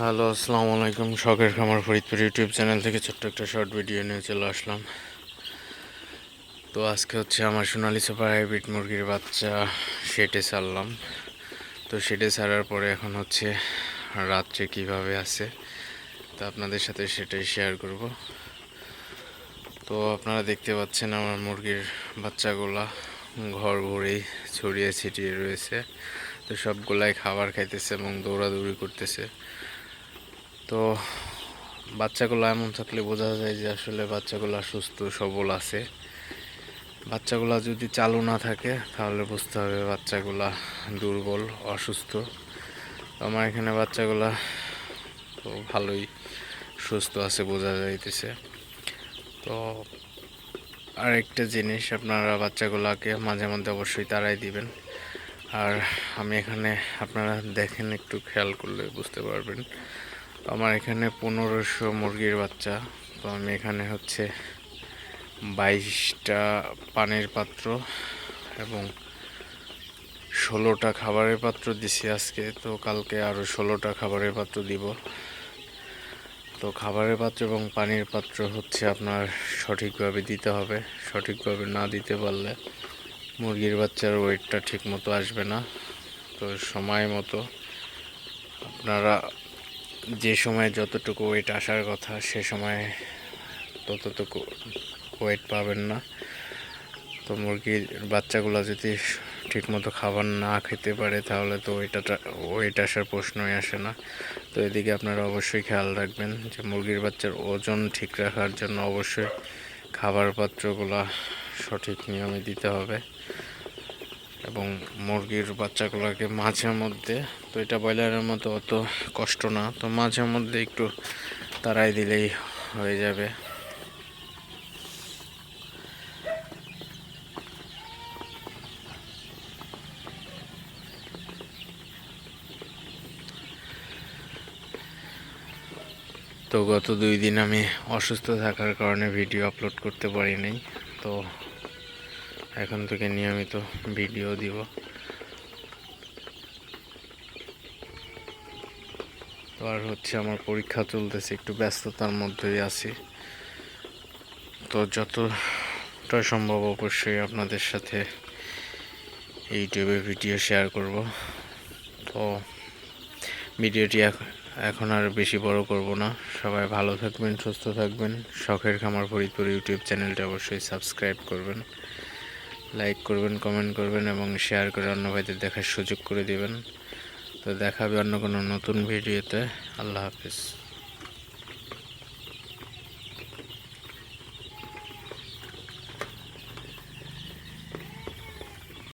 Hello, আসসালামু আলাইকুম। শখের খামার ফরিদপুর ইউটিউব চ্যানেল থেকে ছোট্ট একটা শর্ট ভিডিও নিয়ে চলে আসলাম। তো আজকে হচ্ছে আমার সোনালি সুপার হাইব্রিড মুরগির বাচ্চা সেটে ছাড়লাম। তো সেটে ছাড়ার পরে এখন হচ্ছে রাত্রে কীভাবে আছে, তো আপনাদের সাথে সেটাই শেয়ার করব। তো আপনারা দেখতে পাচ্ছেন আমার মুরগির বাচ্চাগুলা ঘর ভরেই ছড়িয়ে ছিটিয়ে রয়েছে। তো সবগুলাই খাবার খাইতেছে এবং দৌড়াদৌড়ি করতেছে। তো বাচ্চাগুলো এমন থাকলে বোঝা যায় যে আসলে বাচ্চাগুলো সুস্থ, সবল আছে। বাচ্চাগুলো যদি চালু না থাকে, তাহলে বুঝতে হবে বাচ্চাগুলা দুর্বল, অসুস্থ। আমার এখানে বাচ্চাগুলা তো ভালোই সুস্থ আছে বোঝা যাইতেছে। তো আরেকটা জিনিস আপনারা বাচ্চাগুলোকে মাঝে মধ্যে অবশ্যই তারাই দিবেন। আর আমি এখানে আপনারা দেখেন, একটু খেয়াল করলে বুঝতে পারবেন। আমার এখানে পনেরোশো মুরগির বাচ্চা। তো আমি এখানে হচ্ছে বাইশটা পানির পাত্র এবং ষোলোটা খাবারের পাত্র দিছি আজকে। তো কালকে আরও ষোলোটা খাবারের পাত্র দিব। তো খাবারের পাত্র এবং পানির পাত্র হচ্ছে আপনার সঠিকভাবে দিতে হবে। সঠিকভাবে না দিতে পারলে মুরগির বাচ্চার ওয়েটটা ঠিক মতো আসবে না। তো সময় মতো আপনারা যে সময় যতটুকু ওয়েট আসার কথা, সে সময় ততটুকু ওয়েট পাবেন না। তো মুরগির বাচ্চাগুলো যদি ঠিকমতো খাবার না খেতে পারে, তাহলে তো ওইটাটা ওয়েট আসার প্রশ্নই আসে না। তো এদিকে আপনারা অবশ্যই খেয়াল রাখবেন যে মুরগির বাচ্চার ওজন ঠিক রাখার জন্য অবশ্যই খাবার পাত্রগুলো সঠিক নিয়মে দিতে হবে। এবং মুরগির বাচ্চাগুলোকে মাঝে মধ্যে, তো এটা ব্রয়লারের মতো অত কষ্ট না, তো মাঝে মধ্যে একটু তারাই দিলেই হয়ে যাবে। তো গত দুই দিন আমি অসুস্থ থাকার কারণে ভিডিও আপলোড করতে পারিনি, তো এখন থেকে নিয়মিত ভিডিও দিব। তো আর হচ্ছে আমার পরীক্ষা চলতেছে, একটু ব্যস্ততার মধ্যেই আছি। তো যতটা সম্ভব অবশ্যই আপনাদের সাথে ইউটিউবে ভিডিও শেয়ার করব। তো ভিডিওটি এখন আর বেশি বড় করব না। সবাই ভালো থাকবেন, সুস্থ থাকবেন। শখের খামার ফরিদপুর ইউটিউব চ্যানেলটা অবশ্যই সাবস্ক্রাইব করবেন। লাইক করবেন কমেন্ট করবেন এবং শেয়ার করে অন্য ভাইদের দেখার সুযোগ করে দিবেন। তো দেখাবে অন্য কোনো নতুন ভিডিওতে আল্লাহ হাফিজ।